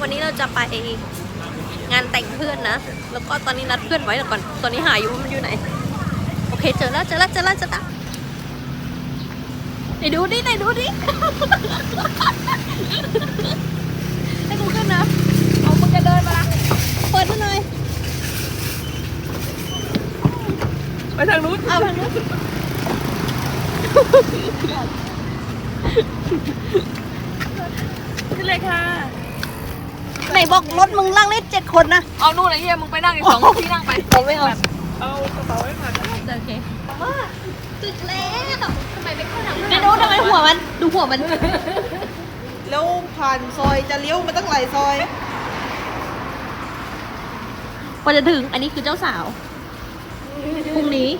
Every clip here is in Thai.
วันนี้เราจะไปงานแต่งเพื่อนนะ แล้วก็ตอนนี้นัดเพื่อนไว้แล้วก่อน ตอนนี้หาอยู่ว่ามันอยู่ไหน โอเคเจอแล้วเจอแล้วเจอแล้วเจอแล้วไหนดูดิไหนดูดิให้กูขึ้นนะ เอามึงจะเดินมาละเปิดให้หน่อยไปทางนู้นเอาทางนู้นขึ้นเลยค่ะ ไหนบอกรถมึงนั่งได้เจ็ดคนนะ เอานู่นไอ้เหี้ยมึงไปนั่งอีกสองที่นั่งไปเอาไม่เอา เอากระเป๋าไว้ก่อนโอเคว่าตึกแล้วทำไมไม่เข้าทางไหนดูทำไมหัวมัน ดูหัวมัน แล้วผ่านซอยจะเลี้ยวมาตั้งหลายซอยพอจะถึงอันนี้คือเจ้าสาวพรุ่งนี้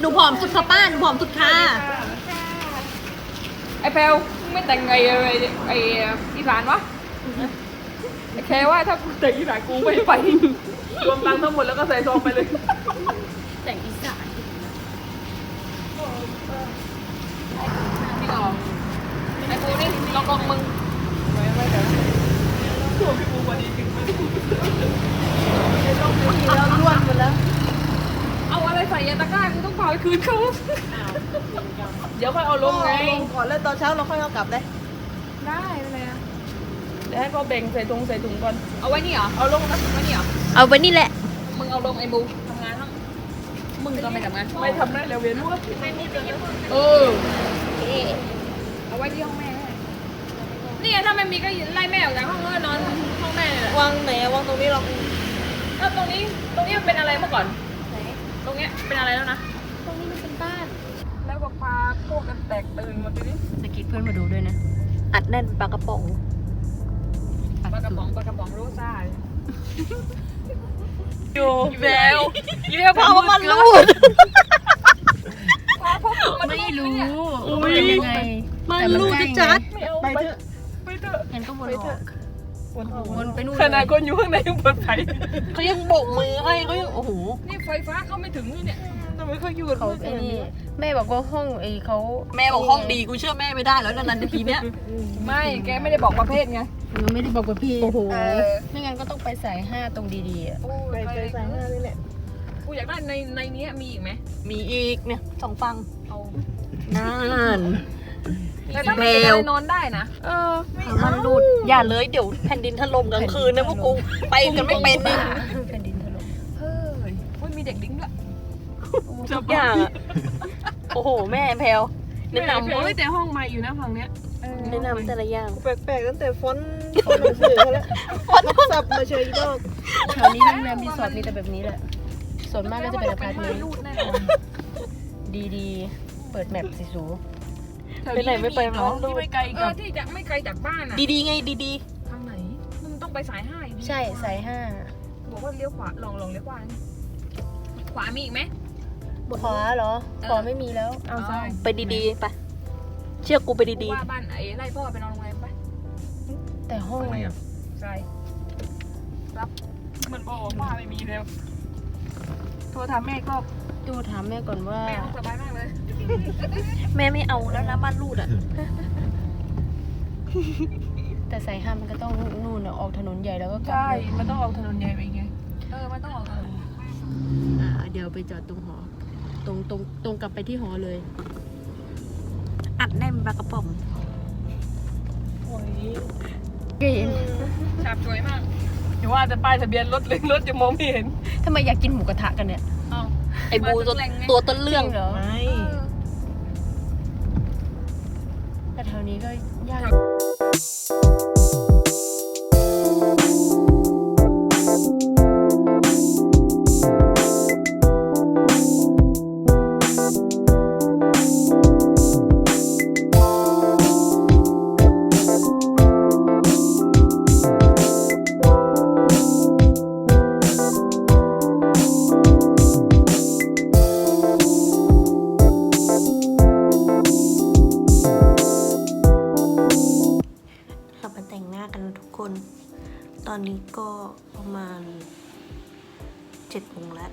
หนูผอมสุดค่ะป้าหนูผอมสุดค่ะไอ้ แพลวมึงไม่แต่งไงไอ้ไอ้อีสานวะไอ้แค่ว่าถ้ากูแต่งอีสานกูไม่ไปรวมตังค์ทั้งหมดแล้วก็ใส่ซองไปเลย แต่งอีสานนี่ออกไอ้กูนี่ลองกองมึง แล้วล้วนหมดแล้ว เอาอะไรใส่ยาตะกร้ากูต้ องเผาไปคืนเขาเดี๋ยวค่อยเอาลงไง ลงก่อนแล้วตอนเช้าเราค่อยเอากลับได้ ได้ไม่เป็นไรนะเดี๋ยวให้เขาแบ่งใส่ถุงใส่ถุงก่อน เอาไว้นี่เหรอ เอาลงนะไว้นี่เหรอ เอาไว้นี่แหละ มึงเอาลงไอ้บูทำงานทั้งมึงก็ไม่ทำงาน ไม่ทำได้แล้วเวียนหัวเออ เอาไว้ที่ห้องแม่นี่ไงถ้าไม่มีก็ไล่แม่ออกจากห้องแล้วก็นอนห้องแม่เลยแหละวางไหนวางตรงนี้เราแล้วตรงนี้ตรงนี้มันเป็นอะไรเมื่อก่อน ตรงเนี้ยเป็นอะไรแล้วนะตรง นี้มันเป็นบ้าน แล้วก็พาพวกกันแตกตื่นหมดทีนี้สกิดเพื่อนมาดูด้วยนะ อัดแน่นปลากระป๋องปลากระป๋องปลากระป๋องรู้ซ่าอยู่อีเวลอีเวลเพราะว่ามันรูดพาพวกมันไม่รู้อุ๊ยว่าเป็นยังไงมันรูดจัดไม่เอาไปเถอะไปเถอะงั้นก็วนออก วนออกวนไปนู่นขนาดคนอยู่ข้างในยังเปิดไฟเขายังโบกมือให้เขายังโอ้โหนี่ไฟฟ้าเข้าไม่ถึงเลยเนี่ยทำไมเขาอยู่กับเขาไอ้นี่แม่บอกว่าห้องไอ้เขาแม่บอกห้องดีกูเชื่อแม่ไม่ได้แล้วนานๆทีเนี้ยไม่แกไม่ได้บอกประเภทไงมันไม่ได้บอกว่าพี่โอ้โหไม่งั้นก็ต้องไปสายห้าตรงดีๆอะไปไปสายหน้านี่แหละกูอยากได้ในในนี้มีอีกไหมมีอีกเนี่ยสองฟังเอานั่น แต่ถ้าไม่เป็นอะไรนอนได้นะเออมันรูดอย่าเลยเดี๋ยวแผ่นดินถล่มกลางคืนนะพวกกูไปกันไม่เป็นนี่แผ่นดินถล่มเฮ้ยอุ้ยมีเด็กดิ้งด้วยทุกอย่างอะโอ้โห แม่แพลวแนะนำเฮ้ยแต่ห้องใหม่อยู่นะฝั่งเนี้ยแนะนำแต่ละอย่างแปลกๆตั้งแต่ฟอนต์ของหนังสือเขาแล้วสับมาเฉยอีกดอกแถวนี้โรงแรมรีสอร์ทมีแต่แบบนี้แหละส่วนมากก็จะเป็นอพาร์ตเมนต์รูดแน่นอนดีๆ เปิดแมปสิสู ไปไหนไม่ไปมาที่ไม่ไกลกับที่จะไม่ไกลจากบ้านอะดีๆไงดีทางไหนมึงต้องไปสายห้าอยู่ดีใช่สายห้าบอกว่าเลี้ยวขวาลองลองเลี้ยวขวานี่ขวามีอีกไหม ขวาเหรอขวาไม่มีแล้ว เอาซ้ายๆไปดีๆไปเชื่อกูไปดีว่าบ้านไอ้ไล่พ่อไปนอนโรงแรมไปแต่ห้องใช่รับเหมือนบอกว่าป้าไม่มีแล้ว โทรถามแม่ก็ดูถามแม่ก่อนว่า แม่ต้องสบายมากเลยๆแม่ไม่เอาแล้วนะบ้านรูดอะ แต่สายห้ามันก็ต้องนู่นอะออกถนนใหญ่แล้วก็กลับใช่เลยมันต้องออกถนนใหญ่ไปไงเออมันต้องออกถนนอ่าเดี๋ยวไปจอดตรงหอ ตรงตรงตรงกลับไปที่หอเลย อัดแน่นปลากระป๋องกรีนฉาบสวยมาก อย่าว่าแต่ป้ายทะเบียนรถเลยรถจะมองไม่เห็นทำไมอยากกินหมูกระทะกันเนี่ย เอ้า ไอ้บูมาตัวจากแหล่งไง ตัวต้นเรื่องจเหรอ ไม่เออแต่แถวนี้ก็ยาก เก็ประมาณเจ็ดโมงแล้ว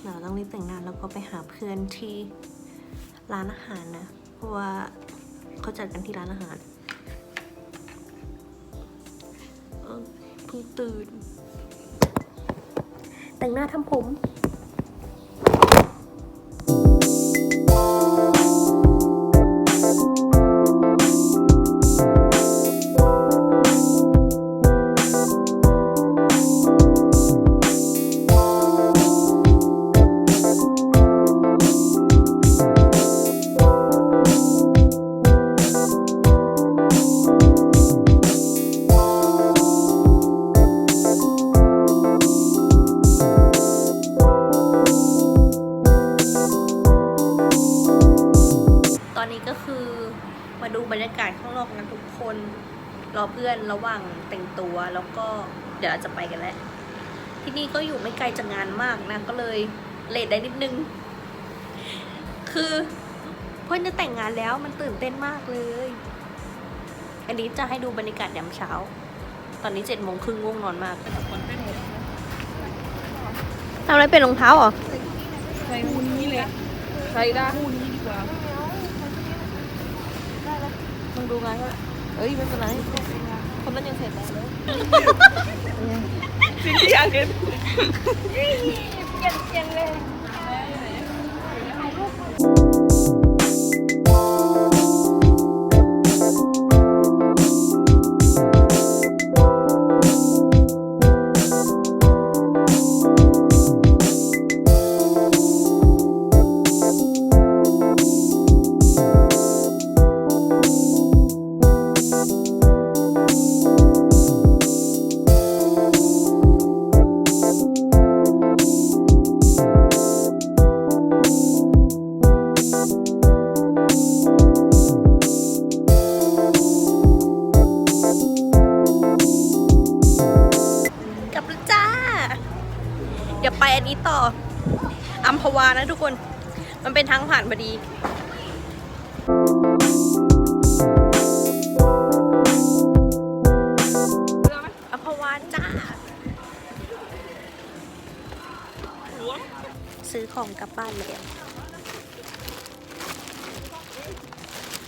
เดี๋วต้องรีบแต่งงานแล้วก็ไปหาเพื่อนที่ร้านอาหารนะ เพราะว่าเขาจัดกันที่ร้านอาหารเพิ่งตื่น แต่งหน้าทำผม เพื่อนระหว่างแต่งตัวแล้วก็เดี๋ยวเราจะไปกันแล้ว ที่นี่ก็อยู่ไม่ไกลจากงานมากนะก็เลยเลทได้นิดนึง คือเพื่อนจะแต่งงานแล้วมันตื่นเต้นมากเลย อันนี้จะให้ดูบรรยากาศยามเช้า ตอนนี้เจ็ดโมงครึ่งง่วงนอนมากทำอะไรเป็นรองเท้าเหรอใส่คู่นี้เลยใส่ได้คู่นี้ดีกว่ามึงดูงานก็ เอ้ยไม่เป็นไรคนนั้นยังเสร็จแล้วเลยสิ่งที่อยากเห็นเปลี่ยนเสียงเลย ต่ออัมพวานะทุกคน มันเป็นทางผ่านพอดีอัมพวาจ้า ซื้อของกลับบ้านแล้ว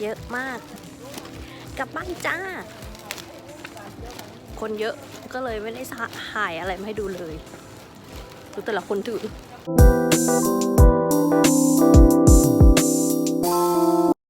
เยอะมาก กลับบ้านจ้า คนเยอะก็เลยไม่ได้ถ่ายอะไรมาให้ดูเลย ดูแต่ละคนถือ